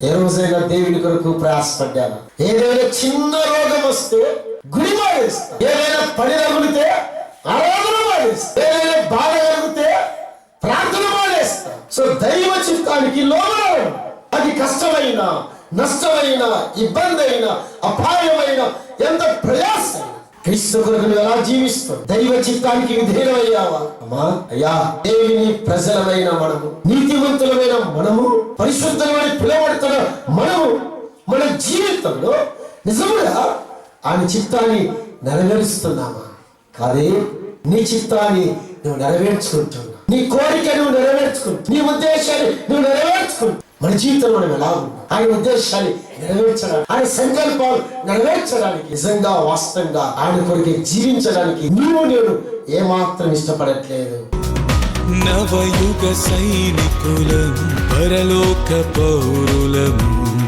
ఏ దేవుని కొరకు ప్రయాసపడ్డాను. ఏదైనా చిన్న రోగం వస్తే గుడి మాడేస్తా ఏదైనా పని తగిలితే ఆరాధన మాడేస్తా ఏదైనా బాధ కలిగితే ప్రార్థన మాడేస్తా సో దైవ చిత్తానికి లోబడడం. అది కష్టమైన నష్టమైన ఇబ్బంది అయినా అపాయమైన ఎంత ప్రయాసం క్రీస్తు కొరకు నువ్వు ఎలా జీవిస్తావు? దైవ చిత్తానికి విధేయమయ్యావా అమ్మా అయ్యా దేవుని ప్రజలమైన మనము నీతివంతులమైన మనము పరిశుద్ధమైన పిలవడుతున్న మనము మన జీవితంలో నిజముగా ఆయన చిత్తాన్ని నెరవేరుస్తున్నామా? కాదే నీ చిత్తాన్ని నువ్వు నెరవేర్చుకుంటున్నావు. నీ కోరిక నువ్వు నెరవేర్చుకుంటు నీ ఉద్దేశాన్ని నువ్వు చేసుకుని మన జీవితంలో మనం ఎలా ఆయన ఉద్దేశాన్ని నెరవేర్చడానికి ఆయన సంకల్పాలు నెరవేర్చడానికి నిజంగా వాస్తవంగా ఆయన కొరికి జీవించడానికి నువ్వు నేను ఏమాత్రం ఇష్టపడట్లేదు. నవయుగ సైనికులం పరలోక పౌరులం.